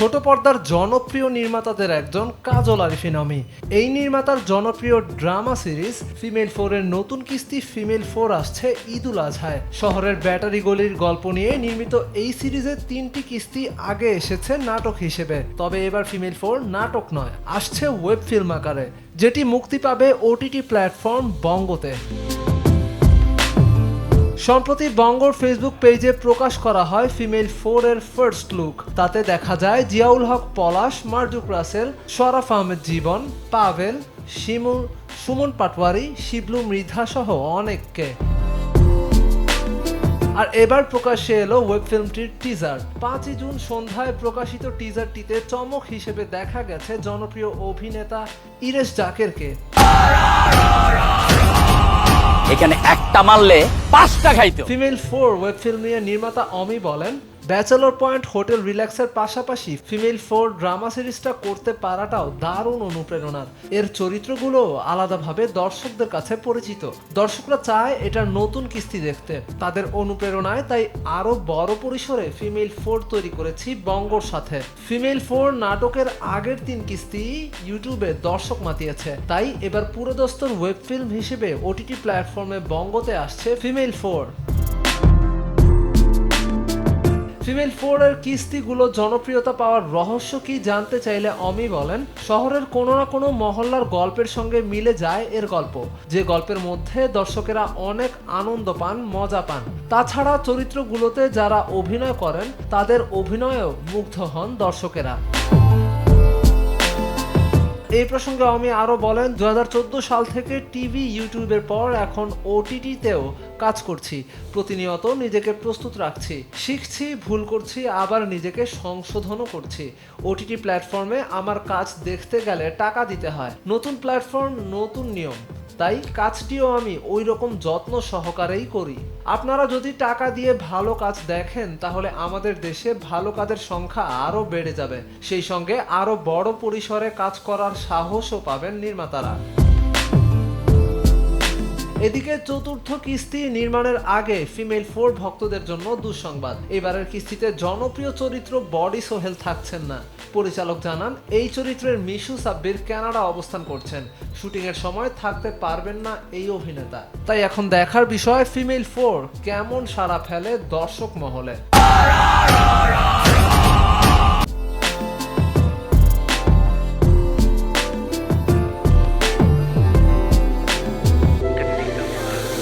ছোট পর্দার জনপ্রিয় নির্মাতাদের একজন কাজল আরিফিন আমি এই নির্মাতার জনপ্রিয় ড্রামা সিরিজ ফিমেল ফোরের নতুন কিস্তি ফিমেল ফোর আসছে ঈদুল আজহায়। শহরের ব্যাটারি গলির গল্প নিয়ে নির্মিত এই সিরিজের তিনটি কিস্তি আগে এসেছে নাটক হিসেবে। তবে এবার ফিমেল ফোর নাটক নয়, আসছে ওয়েব ফিল্ম আকারে, যেটি মুক্তি পাবে ওটিটি প্ল্যাটফর্ম বঙ্গতে। সম্প্রতি বঙ্গর ফেসবুক পেজে প্রকাশ করা হয় ফিমেল ফোর এর ফার্স্ট লুক তাতে দেখা যায় জিয়াউল হক পলাশ, মার্জুক রাসেল, শরাফ আহমেদ জীবন, পাভেল শিমুল সুমন পাটওয়ারি শিবলু মৃধা সহ অনেককে। আর এবার প্রকাশ্যে এলো ওয়েব ফিল্মটির টিজার পাঁচই জুন সন্ধ্যায় প্রকাশিত টিজারটিতে চমক হিসেবে দেখা গেছে জনপ্রিয় অভিনেতা ইরেশ জাকেরকে। এখানে একটা মারলে পাঁচটা খাইতো। ফিমেল ফোর ওয়েব ফিল্ম নিয়ে নির্মাতা অমি বলেন ব্যাচেলর পয়েন্ট হোটেল রিল্যাক্সের পাশাপাশি ফিমেল ফোর ড্রামা সিরিজটা করতে পারাটাও দারুণ অনুপ্রেরণার। এর চরিত্রগুলো আলাদাভাবে দর্শকদের কাছে পরিচিত। দর্শকরা চায় এটার নতুন কিস্তি দেখতে। তাদের অনুপ্রেরণায় তাই আরও বড় পরিসরে ফিমেল ফোর তৈরি করেছি বঙ্গর সাথে। ফিমেল ফোর নাটকের আগের তিন কিস্তি ইউটিউবে দর্শক মাতিয়েছে। তাই এবার পুরোদস্তর ওয়েব ফিল্ম হিসেবে ওটিটি প্ল্যাটফর্মে বঙ্গতে আসছে ফিমেল ফোর। ফিমেল ফোর এর কিস্তিগুলো জনপ্রিয়তা পাওয়ার রহস্য কি জানতে চাইলে অমি বলেন, শহরের কোনো না কোনো মহল্লার গল্পের সঙ্গে মিলে যায় এর গল্প। যে গল্পের মধ্যে দর্শকেরা অনেক আনন্দ পান, মজা পান। তাছাড়া চরিত্রগুলোতে যারা অভিনয় করেন, তাদের অভিনয়েও মুগ্ধ হন দর্শকেরা। এই প্রসঙ্গে আমি আরও বলেন দু হাজার চোদ্দ সাল থেকে টিভি, ইউটিউবের পর এখন ওটিটিতেও কাজ করছি। প্রতিনিয়ত নিজেকে প্রস্তুত রাখছি, শিখছি, ভুল করছি, আবার নিজেকে সংশোধনও করছি। ওটিটি প্ল্যাটফর্মে আমার কাজ দেখতে গেলে টাকা দিতে হয়। নতুন প্ল্যাটফর্ম, নতুন নিয়ম। তাই কাজটিও আমি ওই রকম যত্ন সহকারেই করি। আপনারা যদি টাকা দিয়ে ভালো কাজ দেখেন, তাহলে আমাদের দেশে ভালো কাজের সংখ্যা আরও বেড়ে যাবে। সেই সঙ্গে আরও বড় পরিসরে কাজ করার সাহসও পাবেন নির্মাতারা। এদিকে চতুর্থ কিস্তি নির্মাণের আগে ফিমেল ফোর ভক্তদের জন্য দুঃসংবাদ। এবারের কিস্তিতে জনপ্রিয় চরিত্র বডি সোহেল থাকছেন না। পরিচালক জানান, এই চরিত্রের মিশু সাব্বির কানাডা অবস্থান করছেন। শুটিং এর সময় থাকতে পারবেন না এই অভিনেতা। তাই এখন দেখার বিষয়, ফিমেল ফোর কেমন সাড়া ফেলে দর্শক মহলে।